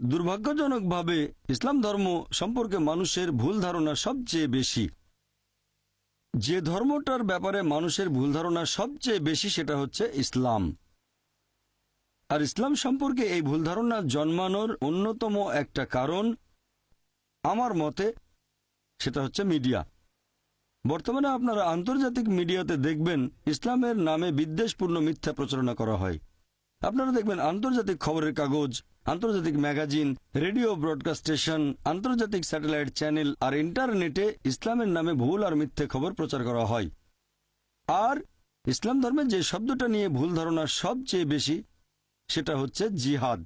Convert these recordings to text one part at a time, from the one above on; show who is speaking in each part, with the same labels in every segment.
Speaker 1: দুর্ভাগ্যজনকভাবে ইসলাম ধর্ম সম্পর্কে মানুষের ভুল ধারণা সবচেয়ে বেশি। যে ধর্মটার ব্যাপারে মানুষের ভুল ধারণা সবচেয়ে বেশি সেটা হচ্ছে ইসলাম। আর ইসলাম সম্পর্কে এই ভুল ধারণা জন্মানোর অন্যতম একটা কারণ আমার মতে সেটা হচ্ছে মিডিয়া। বর্তমানে আপনারা আন্তর্জাতিক মিডিয়াতে দেখবেন ইসলামের নামে বিদ্বেষপূর্ণ মিথ্যা প্রচারণা করা হয়। আপনারা দেখবেন আন্তর্জাতিক খবরের কাগজ আন্তর্জাতিক ম্যাগাজিন, রেডিও ব্রডকাস্ট স্টেশন, আন্তর্জাতিক স্যাটেলাইট চ্যানেল আর ইন্টারনেটে ইসলামের নামে ভুল আর মিথ্যে খবর প্রচার করা হয়। আর ইসলাম ধর্মের যে শব্দটা নিয়ে ভুল ধারণা সবচেয়ে বেশি, সেটা হচ্ছে জিহাদ।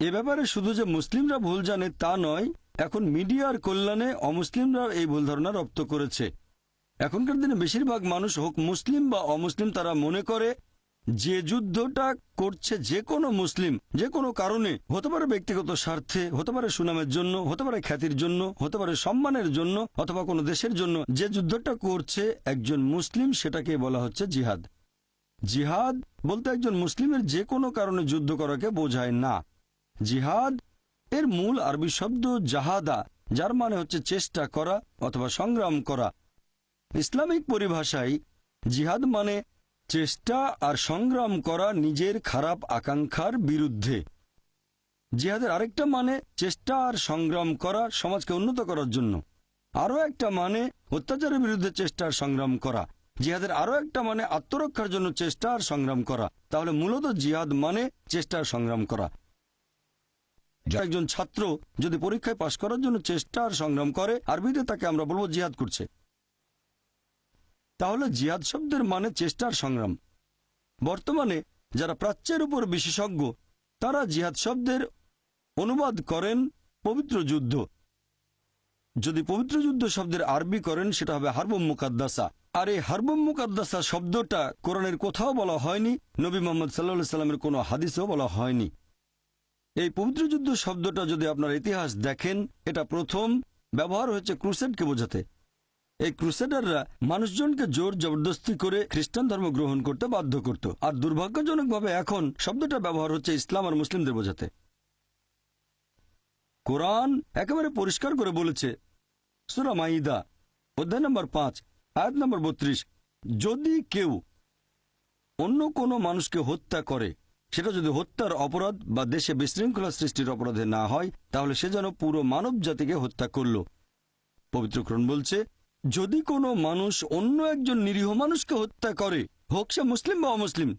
Speaker 1: এ ব্যাপারে শুধু যে মুসলিমরা ভুল জানে তা নয়, এখন মিডিয়ার কল্যাণে অমুসলিমরা এই ভুল ধারণা রপ্ত করেছে। এখনকার দিনে বেশিরভাগ মানুষ হোক মুসলিম বা অমুসলিম, তারা মনে করে যে যুদ্ধটা করছে যে কোনো মুসলিম, যে কোনো কারণে, হতে পারে ব্যক্তিগত স্বার্থে, হতে পারে সুনামের জন্য, হতে পারে খ্যাতির জন্য, হতে পারে সম্মানের জন্য, অথবা কোনো দেশের জন্য, যে যুদ্ধটা করছে একজন মুসলিম সেটাকে বলা হচ্ছে জিহাদ। জিহাদ বলতে একজন মুসলিমের যে কোনো কারণে যুদ্ধ করাকে বোঝায় না। জিহাদ এর মূল আরবি শব্দ জাহাদা, যার মানে হচ্ছে চেষ্টা করা অথবা সংগ্রাম করা। ইসলামিক পরিভাষায় জিহাদ মানে চেষ্টা আর সংগ্রাম করা নিজের খারাপ আকাঙ্ক্ষার বিরুদ্ধে। জিহাদের আরেকটা মানে চেষ্টা আর সংগ্রাম করা সমাজকে উন্নত করার জন্য। আরও একটা মানে অত্যাচারের বিরুদ্ধে চেষ্টা আর সংগ্রাম করা। জিহাদের আরও একটা মানে আত্মরক্ষার জন্য চেষ্টা আর সংগ্রাম করা। তাহলে মূলত জিহাদ মানে চেষ্টা আর সংগ্রাম করা। একজন ছাত্র যদি পরীক্ষায় পাশ করার জন্য চেষ্টা আর সংগ্রাম করে আরবিতে তাকে আমরা বলব জিহাদ করছে। তাহলে জিহাদ শব্দের মানে চেষ্টার সংগ্রাম। বর্তমানে যারা প্রাচ্যের উপর বিশেষজ্ঞ, তারা জিহাদ শব্দের অনুবাদ করেন পবিত্র যুদ্ধ। যদি পবিত্র যুদ্ধ শব্দের আরবি করেন, সেটা হবে হারবম মুকাদ্দাসা। আর এই হারবম মুকাদ্দাসা শব্দটা কোরআনের কোথাও বলা হয়নি, নবী মোহাম্মদ সাল্লা সাল্লামের কোনো হাদিসেও বলা হয়নি। এই পবিত্র যুদ্ধ শব্দটা যদি আপনার ইতিহাস দেখেন, এটা প্রথম ব্যবহার হয়েছে ক্রুসেডকে বোঝাতে। এই ক্রুসেডাররা মানুষজনকে জোর জবরদস্তি করে খ্রিস্টান ধর্ম গ্রহণ করতে বাধ্য করত। আর দুর্ভাগ্যজনকভাবে এখন শব্দটা ব্যবহার হচ্ছে ইসলাম আর মুসলিমদের বোঝাতে। কোরআন একেবারে পরিষ্কার করে বলেছে, সুরা মাইদা, অধ্যায় নম্বর পাঁচ, আয়াত নম্বর বত্রিশ, যদি কেউ অন্য কোনো মানুষকে হত্যা করে, সেটা যদি হত্যার অপরাধ বা দেশে বিশৃঙ্খলা সৃষ্টির অপরাধে না হয়, তাহলে সে যেন পুরো মানব জাতিকে হত্যা করল। পবিত্রক্রণ বলছে যদি কোনো মানুষ অন্য একজন নিরীহ মানুষকে হত্যা করে, হোক সে মুসলিম বা অমুসলিম,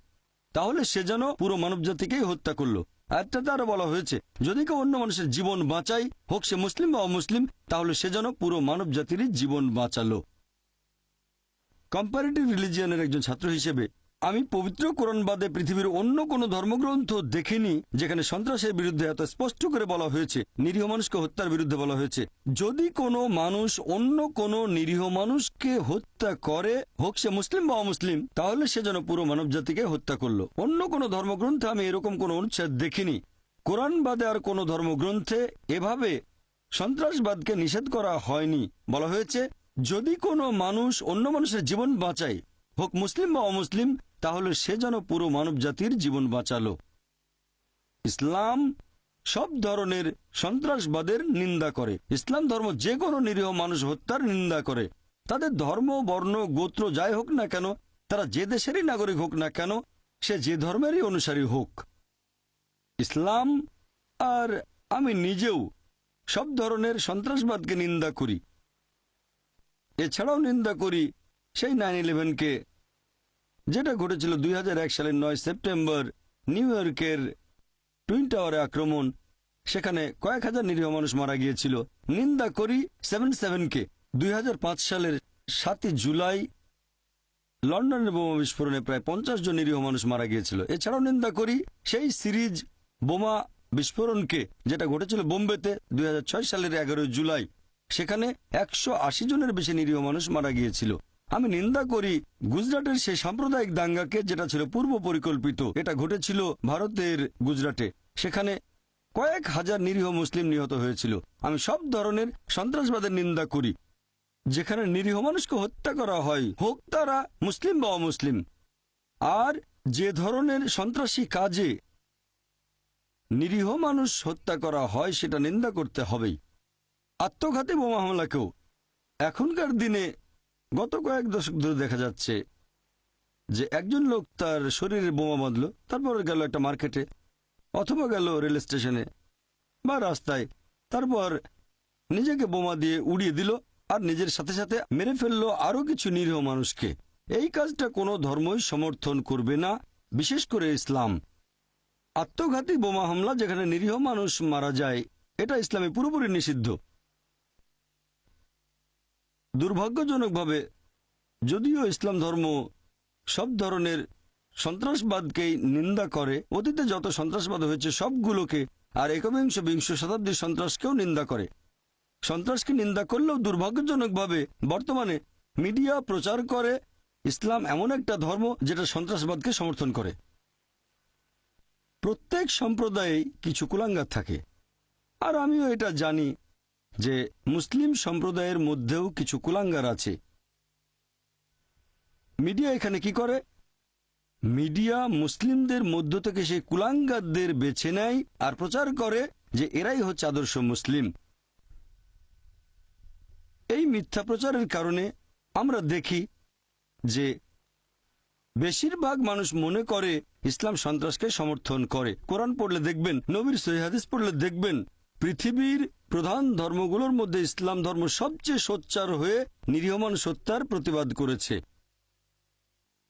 Speaker 1: তাহলে সে যেন পুরো মানব জাতিকেই হত্যা করল। একটাতে আরও বলা হয়েছে, যদি কেউ অন্য মানুষের জীবন বাঁচাই হোক সে মুসলিম বা অমুসলিম, তাহলে সে যেন পুরো মানব জাতিরই জীবন বাঁচালো। কম্পারেটিভ রিলিজিয়ানের একজন ছাত্র হিসেবে আমি পবিত্র কোরআন বাদে পৃথিবীর অন্য কোনো ধর্মগ্রন্থ দেখিনি, যেখানে সন্ত্রাসের বিরুদ্ধে এত স্পষ্ট করে বলা হয়েছে, নিরীহ মানুষকে হত্যার বিরুদ্ধে বলা হয়েছে। যদি কোনো মানুষ অন্য কোনো নিরীহ মানুষকে হত্যা করে, হোক সে মুসলিম বা অমুসলিম, তাহলে সে যেন পুরো মানব জাতিকে হত্যা করল। অন্য কোনো ধর্মগ্রন্থে আমি এরকম কোনো অনুচ্ছেদ দেখিনি। কোরআন বাদে আর কোনো ধর্মগ্রন্থে এভাবে সন্ত্রাসবাদকে নিষেধ করা হয়নি। বলা হয়েছে, যদি কোনো মানুষ অন্য মানুষের জীবন বাঁচায়, হোক মুসলিম বা অমুসলিম তাহলে সে যেন পুরো মানব জাতির জীবন বাঁচালো। ইসলাম সব ধরনের সন্ত্রাসবাদের নিন্দা করে। ইসলাম ধর্ম যে কোনো নিরীহ মানুষ হত্যার নিন্দা করে। তাদের ধর্ম, বর্ণ, গোত্র যাই হোক না কেন, তারা যে দেশেরই নাগরিক হোক না কেন, সে যে ধর্মেরই অনুসারী হোক। ইসলাম আর আমি নিজেও সব ধরনের সন্ত্রাসবাদকে নিন্দা করি। এছাড়াও নিন্দা করি সেই নাইন ইলেভেনকে যেটা ঘটেছিল দুই হাজার এক সালের নয় সেপ্টেম্বর, নিউ ইয়র্কের টুইন টাওয়ারে আক্রমণ। সেখানে কয়েক হাজার নিরীহ মানুষ মারা গিয়েছিল। নিন্দা করি সেভেন সেভেনকে। দুই হাজার পাঁচ সালের সাতই জুলাই, লন্ডনের বোমা বিস্ফোরণে প্রায় পঞ্চাশ জন নিরীহ মানুষ মারা গিয়েছিল। এছাড়াও নিন্দা করি সেই সিরিজ বোমা বিস্ফোরণকে, যেটা ঘটেছিল বোম্বেতে দুই হাজার ছয় সালের এগারোই জুলাই। সেখানে একশো আশি জনের বেশি নিরীহ মানুষ মারা গিয়েছিল। আমি নিন্দা করি। গুজরাটের সেই সাম্প্রদায়িক দাঙ্গাকে, যেটা ছিল পূর্ব পরিকল্পিত, এটা ঘটেছিল ভারতের গুজরাটে। সেখানে কয়েক হাজার নিরীহ মুসলিম নিহত হয়েছিল। আমি সব ধরনের সন্ত্রাসবাদের নিন্দা করি। যেখানে নিরীহ মানুষকে হত্যা করা হয়, হোক তারা মুসলিম বা অমুসলিম। আর যে ধরনের সন্ত্রাসী কাজে নিরীহ মানুষ হত্যা করা হয়, সেটা নিন্দা করতে হবেই। আত্মঘাতী বোমা হামলাকেও। এখনকার দিনে গত কয়েক দশক ধরে দেখা যাচ্ছে যে একজন লোক তার শরীরে বোমা বাঁধল, তারপর গেল একটা মার্কেটে অথবা গেল রেল স্টেশনে বা রাস্তায়, তারপর নিজেকে বোমা দিয়ে উড়িয়ে দিল আর নিজের সাথে সাথে মেরে ফেলল আরও কিছু নিরীহ মানুষকে। এই কাজটা কোনো ধর্মই সমর্থন করবে না, বিশেষ করে ইসলাম। আত্মঘাতী বোমা হামলা যেখানে নিরীহ মানুষ মারা যায়, এটা ইসলামে পুরোপুরি নিষিদ্ধ। দুর্ভাগ্যজনকভাবে যদিও ইসলাম ধর্ম সব ধরনের সন্ত্রাসবাদকেই নিন্দা করে, অতীতে যত সন্ত্রাসবাদ হয়েছে সবগুলোকে আর একবিংশ বিংশ শতাব্দীর সন্ত্রাসকেও নিন্দা করে। সন্ত্রাসকে নিন্দা করলেও দুর্ভাগ্যজনকভাবে বর্তমানে মিডিয়া প্রচার করে ইসলাম এমন একটা ধর্ম যেটা সন্ত্রাসবাদকে সমর্থন করে। প্রত্যেক সম্প্রদায়ে কিছু কুলাঙ্গার থাকে। আর আমিও এটা জানি যে মুসলিম সম্প্রদায়ের মধ্যেও কিছু কুলাঙ্গার আছে। মিডিয়া এখানে কি করে? মিডিয়া মুসলিমদের মধ্য থেকে সেই কুলাঙ্গারদের বেছে নেয় আর প্রচার করে যে এরাই হচ্ছে আদর্শ মুসলিম। এই মিথ্যা প্রচারের কারণে আমরা দেখি যে বেশিরভাগ মানুষ মনে করে ইসলাম সন্ত্রাসকে সমর্থন করে। কোরআন পড়লে দেখবেন, নবীর সহিহাদিস পড়লে দেখবেন পৃথিবীর প্রধান ধর্মগুলোর মধ্যে ইসলাম ধর্ম সবচেয়ে সোচ্চার হয়ে নিরীহ সত্যার প্রতিবাদ করেছে।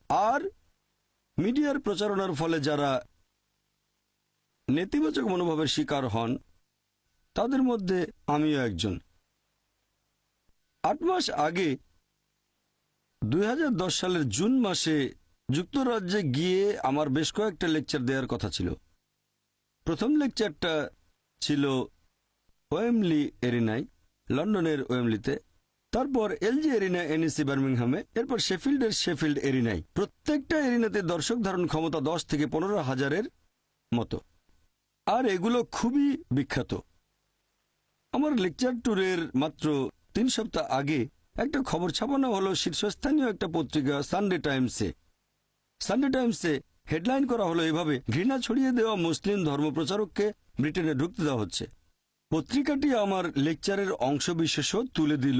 Speaker 1: আর মিডিয়ার প্রচারণার ফলে যারা নেতিবাচক মনোভাবের শিকার হন, তাদের মধ্যে আমিও একজন। আট মাস আগে দু হাজার দশ সালের জুন মাসে যুক্তরাজ্যে গিয়ে আমার বেশ কয়েকটা লেকচার দেওয়ার কথা ছিল। প্রথম লেকচারটা ছিল ওয়েমলি এরিনায়, লন্ডনের ওয়েমলিতে, তারপর এলজি এরিনা এনএসি বার্মিংহামে, এরপর শেফিল্ডের শেফিল্ড এরিনায়। প্রত্যেকটা এরিনাতে দর্শক ধারণ ক্ষমতা দশ থেকে পনেরো হাজারের মতো। আর এগুলো খুবই বিখ্যাত। আমার লেকচার ট্যুরের মাত্র তিন সপ্তাহ আগে একটা খবর ছাপানো হলো শীর্ষস্থানীয় একটা পত্রিকা সানডে টাইমসে। সানডে টাইমসে হেডলাইন করা হলো এভাবে, ঘৃণা ছড়িয়ে দেওয়া মুসলিম ধর্মপ্রচারককে ব্রিটেনে ঢুকতে দেওয়া হচ্ছে। পত্রিকাটি আমার লেকচারের অংশবিশেষও তুলে দিল।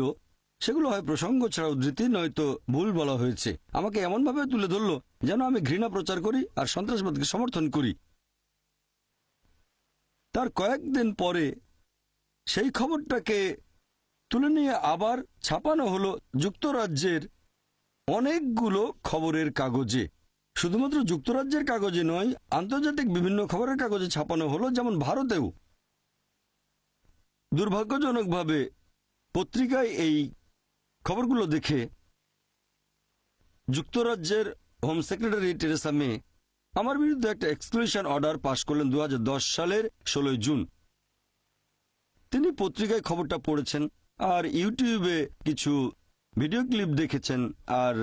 Speaker 1: সেগুলো হয় প্রসঙ্গ ছাড়া উদ্ধৃতি, নয়তো ভুল বলা হয়েছে। আমাকে এমনভাবে তুলে ধরল যেন আমি ঘৃণা প্রচার করি আর সন্ত্রাসবাদকে সমর্থন করি। তার কয়েকদিন পরে সেই খবরটাকে তুলে নিয়ে আবার ছাপানো হলো যুক্তরাজ্যের অনেকগুলো খবরের কাগজে। শুধুমাত্র যুক্তরাজ্যের কাগজে নয়, আন্তর্জাতিক বিভিন্ন খবরের কাগজে ছাপানো হলো যেমন ভারতেও। দুর্ভাগ্যজনকভাবে পত্রিকায় এই খবরগুলো দেখে যুক্তরাজ্যের হোম সেক্রেটারি টেরেসা মে আমার বিরুদ্ধে একটা এক্সক্লুশন অর্ডার পাশ করলেন দু হাজার দশ সালের ষোলোই জুন। তিনি পত্রিকায় খবরটা পড়েছেন আর ইউটিউবে কিছু ভিডিও ক্লিপ দেখেছেন আর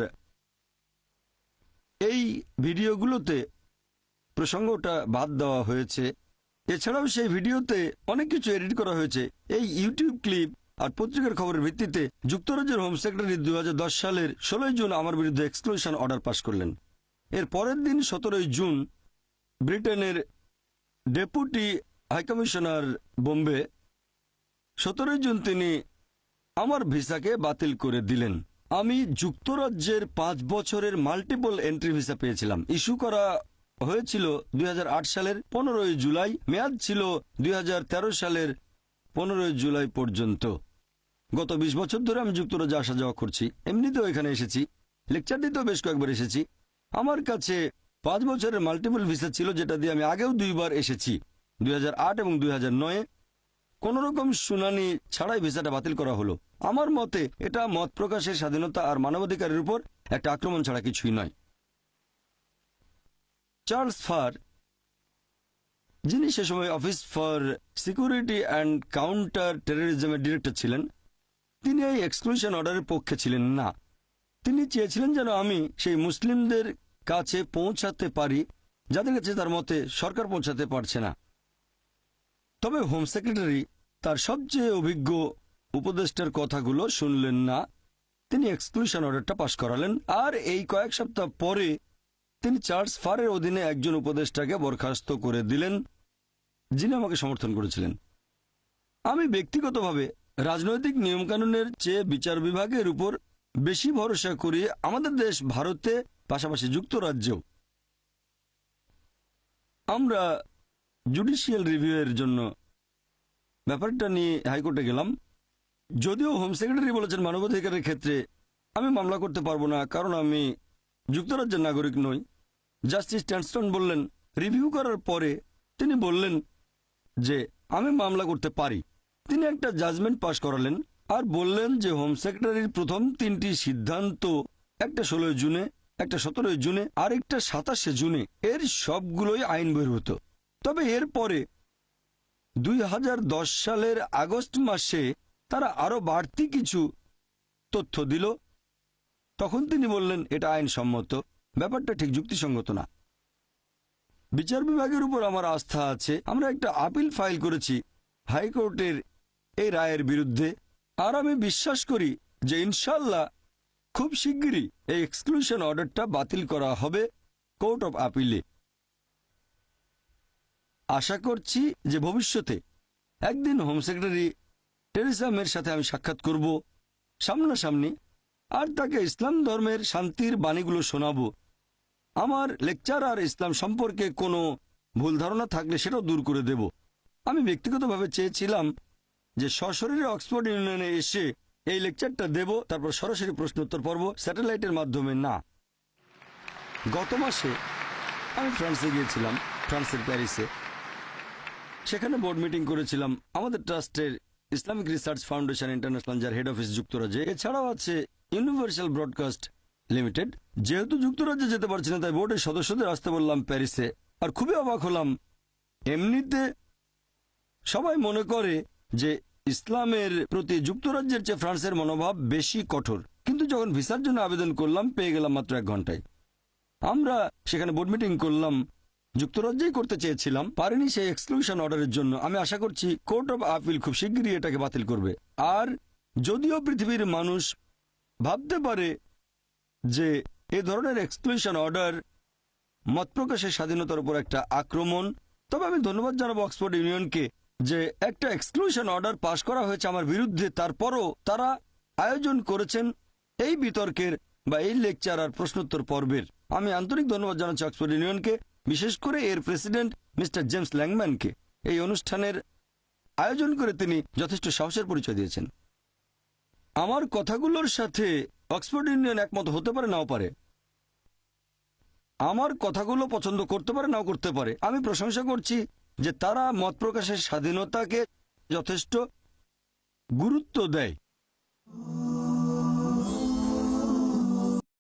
Speaker 1: এই ভিডিওগুলোতে প্রসঙ্গটা বাদ দেওয়া হয়েছে। এছাড়াও সেই ভিডিওতে অনেক কিছু এডিট করা হয়েছে। এই ইউটিউব ক্লিপ আর পত্রিকার খবরের ভিত্তিতে যুক্তরাজ্যের হোম সেক্রেটারি দু হাজার দশ সালের ষোলোই জুন আমার বিরুদ্ধে এক্সক্লুশন অর্ডার পাশ করলেন। এর পরের দিন সতেরোই জুন ব্রিটেনের ডেপুটি হাইকমিশনার বোম্বে সতেরোই জুন তিনি আমার ভিসাকে বাতিল করে দিলেন। আমি যুক্তরাজ্যের পাঁচ বছরের মাল্টিপল এন্ট্রি ভিসা পেয়েছিলাম। ইস্যু করা হয়েছিল দুই হাজার আট সালের পনেরোই জুলাই, মেয়াদ ছিল দুই হাজার তেরো সালের পনেরোই জুলাই পর্যন্ত। গত ২০ বছর ধরে আমি যুক্তরাজ্যে আসা যাওয়া করছি। এমনিতেও এখানে এসেছি। লেকচার দিতেও বেশ কয়েকবার এসেছি। আমার কাছে পাঁচ বছরের মাল্টিপল ভিসা ছিল, যেটা দিয়ে আমি আগেও দুইবার এসেছি। দুই হাজার আট এবং দুই কোন রকম শুনানি ছাড়াই ভিসাটা বাতিল করা হলো। আমার মতে এটা মত প্রকাশের স্বাধীনতা আর মানবাধিকারের উপর একটা আক্রমণ ছাড়া কিছুই নয়। চার্লস ফার যিনি সে সময় office for security and counter টেরোরিজমের director ছিলেন, তিনি এই এক্সক্লুশন অর্ডারের পক্ষে ছিলেন না। তিনি চেয়েছিলেন যেন আমি সেই মুসলিমদের কাছে পৌঁছাতে পারি, যাদের কাছে তার মতে সরকার পৌঁছাতে পারছে না। তবে হোম সেক্রেটারি তার সবচেয়ে অভিজ্ঞ উপদেষ্টার কথাগুলো শুনলেন না। তিনি এক্সক্লুশন অর্ডারটা পাশ করালেন। আর এই কয়েক সপ্তাহ পরে তিনি চার্লস ফারের অধীনে একজন উপদেষ্টাকে বরখাস্ত করে দিলেন, যিনি আমাকে সমর্থন করেছিলেন। আমি ব্যক্তিগতভাবে রাজনৈতিক নিয়মকানুনের চেয়ে বিচার বিভাগের উপর বেশি ভরসা করি আমাদের দেশ ভারতে, পাশাপাশি যুক্তরাজ্যেও। আমরা জুডিশিয়াল রিভিউয়ের জন্য ব্যাপারটা নিয়ে হাইকোর্টে গেলাম। যদিও হোম সেক্রেটারি বলেছেন মানবাধিকারের ক্ষেত্রে আমি মামলা করতে পারব না, কারণ আমি যুক্তরাজ্যের নাগরিক নই। জাস্টিস ট্যানস্টন বললেন, রিভিউ করার পরে তিনি বললেন যে, আমি মামলা করতে পারি। তিনি একটা জাজমেন্ট পাশ করালেন আর বললেন যে, হোম সেক্রেটারির প্রথম তিনটি সিদ্ধান্ত, একটা ষোলোই জুনে, একটা সতেরোই জুনে, আর একটা সাতাশে জুনে, এর সবগুলোই আইন বহির্ভূত। তবে এর পরে দুই সালের আগস্ট মাসে তারা আরও বাড়তি কিছু তথ্য দিল। তখন তিনি বললেন, এটা আইনসম্মত। ব্যাপারটা ঠিক যুক্তিসঙ্গত না। বিচার বিভাগের উপর আমার আস্থা আছে। আমরা একটা আপিল ফাইল করেছি হাইকোর্টের এই রায়ের বিরুদ্ধে। আর আমি বিশ্বাস করি যে ইনশাল্লাহ খুব শিগগিরই এই এক্সক্লুশন অর্ডারটা বাতিল করা হবে কোর্ট অফ আপিলে। আশা করছি যে ভবিষ্যতে একদিন হোম সেক্রেটারি টেরিসা মের সাথে আমি সাক্ষাৎ করব। সামনাসামনি আর তাকে ইসলাম ধর্মের শান্তির বাণীগুলো শোনাবো। আমার লেকচার আর ইসলাম সম্পর্কে কোনো ভুল ধারণা থাকলে সেটাও দূর করে দেব। আমি ব্যক্তিগতভাবে চেয়েছিলাম যে সশরীরে অক্সফোর্ড ইউনিয়নে এসে এই লেকচারটা দেব, তারপর সরাসরি প্রশ্নোত্তর পর্ব স্যাটেলাইটের মাধ্যমে না। গত মাসে আমি ফ্রান্সে গিয়েছিলাম, ফ্রান্সের প্যারিসে। সেখানে বোর্ড মিটিং করেছিলাম। আমাদের ট্রাস্টের ইসলামিক রিসার্চ ফাউন্ডেশন ইন্টারন্যাশনাল, যার হেড অফিস যুক্তরাজ্যে, এছাড়াও আছে ইউনিভার্সাল ব্রডকাস্ট লিমিটেড যেহেতু যুক্তরাজ্যে যেতে পারছি না, তাই বোর্ডের সদস্যদের আসতে বললাম প্যারিসে। আর খুবই অবাক হলাম। এমনিতে সবাই মনে করে যে ইসলামের প্রতি যুক্তরাজ্যের চেয়ে ফ্রান্সের মনোভাব বেশি কঠোর। কিন্তু যখন ভিসার জন্য আবেদন করলাম, পেয়ে গেলাম মাত্র এক ঘন্টায়। আমরা সেখানে বোর্ড মিটিং করলাম। যুক্তরাজ্যেই করতে চেয়েছিলাম। পারিনি সেই এক্সক্লুশন অর্ডারের জন্য। আমি আশা করছি কোর্ট অফ আপিল খুব শিগগিরই এটাকে বাতিল করবে। আর যদিও পৃথিবীর মানুষ ভাবতে পারে যে এ ধরনের এক্সক্লুশন অর্ডার মত প্রকাশের স্বাধীনতার উপর একটা আক্রমণ। তবে আমি ধন্যবাদ জানাব অক্সফোর্ড ইউনিয়নকে যে একটা এক্সক্লুশন অর্ডার পাশ করা হয়েছে আমার বিরুদ্ধে, তারপরও তারা আয়োজন করেছেন এই বিতর্কের বা এই লেকচার আর প্রশ্নোত্তর পর্বের। আমি আন্তরিক ধন্যবাদ জানাচ্ছি অক্সফোর্ড ইউনিয়নকে বিশেষ করে এর প্রেসিডেন্ট মিস্টার জেমস ল্যাংম্যানকে এই অনুষ্ঠানের আয়োজন করে তিনি যথেষ্ট সাহসের পরিচয় দিয়েছেন। আমার কথাগুলোর সাথে অক্সফোর্ড ইউনিয়ন একমত হতে পারে, নাও পারে। আমার কথাগুলো পছন্দ করতে পারে, নাও করতে পারে। আমি প্রশংসা করছি যে তারা মত প্রকাশের স্বাধীনতাকে যথেষ্ট গুরুত্ব দেয়।